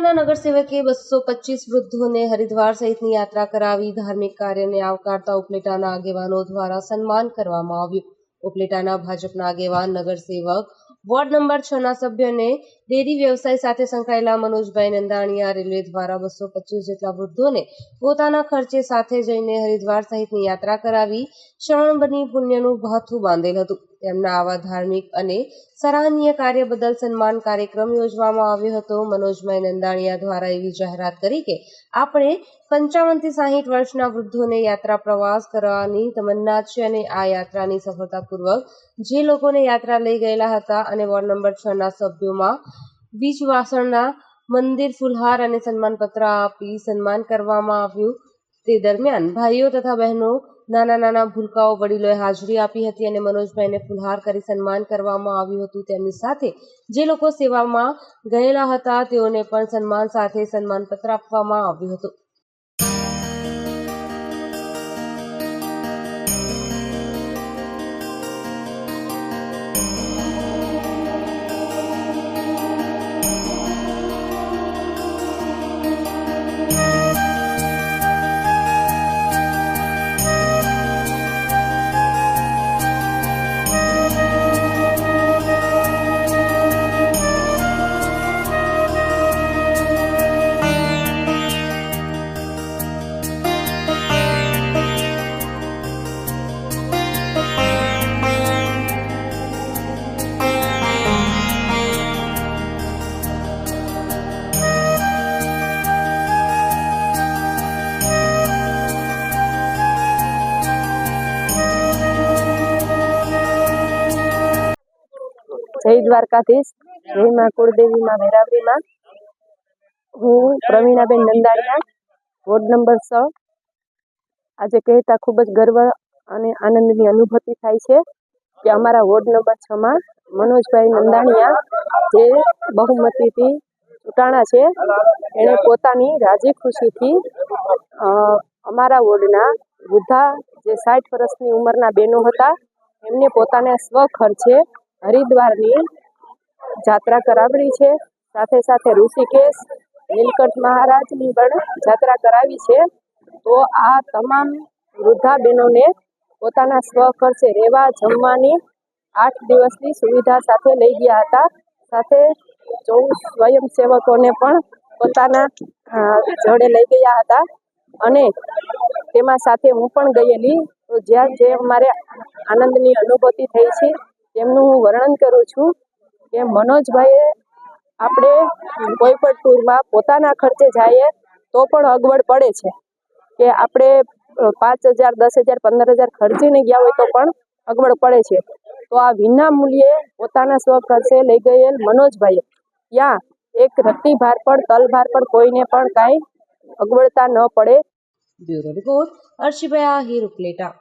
ઉપલેટાના નગરસેવકે બસો પચીસ વૃદ્ધોને હરિદ્વાર સહિતની યાત્રા કરાવી ધાર્મિક કાર્યને આવકારતા ઉપલેટાના આગેવાનો દ્વારા સન્માન કરવામાં આવ્યું. ઉપલેટાના ભાજપના આગેવાન નગરસેવક વોર્ડ નંબર છ ના સભ્યને ડેરી વ્યવસાય સાથે સંકળાયેલા મનોજભાઈ નંદાણીયા રેલવે દ્વારા બસો પચીસ જેટલા વૃદ્ધોને પોતાના ખર્ચે સાથે જઈને હરિદ્વાર સહિતની યાત્રા કરાવી શરણ બની પુણ્યનું ભાથું બાંધેલ હતું. તેમના આવા ધાર્મિક અને સરાહનીય કાર્ય બદલ સન્માન કાર્યક્રમ યોજવામાં આવ્યો હતો. મનોજભાઈ નંદાણીયા દ્વારા એવી જાહેરાત કરી કે, આપણે પંચાવનથી સાહીઠ વર્ષના વૃદ્ધોને યાત્રા પ્રવાસ કરવાની તમન્ના છે અને આ યાત્રાની સફળતાપૂર્વક જે લોકોને યાત્રા લઈ ગયેલા હતા અને વોર્ડ નંબર છ ના સભ્યોમાં વીજ વાસણના મંદિર ફુલહાર અને સન્માનપત્ર આપી સન્માન કરવામાં આવ્યું. તે દરમિયાન ભાઈઓ તથા બહેનો નાના નાના ભૂલકાઓ વડીલોએ હાજરી આપી હતી અને મનોજભાઈને ફુલહાર કરી સન્માન કરવામાં આવ્યું હતું. તેમની સાથે જે લોકો સેવામાં ગયેલા હતા તેઓને પણ સન્માન સાથે સન્માનપત્ર આપવામાં આવ્યું હતું. જય દ્વારકાધીશ. જય માં વેરાવરીમાં હું પ્રવીણાબેન નંદાણીયા વોર્ડ નંબર છ. આજે કહેતા ખૂબ જ ગર્વ અને આનંદની અનુભૂતિ થાય છે કે અમારા વોર્ડ નંબર છ માં મનોજભાઈ નંદાણીયા જે બહુમતીથી ચૂંટાણા છે, એણે પોતાની રાજી ખુશીથી અમારા વોર્ડના વૃદ્ધા જે સાઠ વર્ષની ઉંમરના બહેનો હતા, એમને પોતાના સ્વ ખર્ચે હરિદ્વારની જાત્રા કરાવડી છે. સાથે સાથે ઋષિકેશ, નીલકંઠ મહારાજની પણ જાત્રા કરાવી છે. તો આ તમામ વૃદ્ધા બહેનોને પોતાના સ્વ ખર્ચે રહેવા, જમવાની આઠ દિવસની સુવિધા સાથે લઈ ગયા હતા. સાથે ચૌદ સ્વયંસેવકોને પણ પોતાના જોડે લઈ ગયા હતા. અને તેમાં સાથે હું પણ ગયેલી. તો જ્યાં જે અમારે આનંદની અનુભૂતિ થઈ છે, તેમનું હું વર્ણન કરું છું કે મનોજભાઈએ આપણે કોઈ પણ ટૂરમાં પોતાના ખર્ચે જઈએ તો પણ અગવડ પડે છે. કે આપણે પાંચ હજાર, દસ હજાર, પંદર હજાર ખર્ચીને ગયા હોય તો પણ અગવડ પડે છે. તો આ વિના મૂલ્યે પોતાના સ્વ ખર્ચે લઈ ગયેલ મનોજભાઈએ ત્યાં એક રત્તીભાર પણ તલભાર પણ કોઈને પણ કાંઈ અગવડતા ન પડે. Bureau report Arshibhai Ahir Upleta.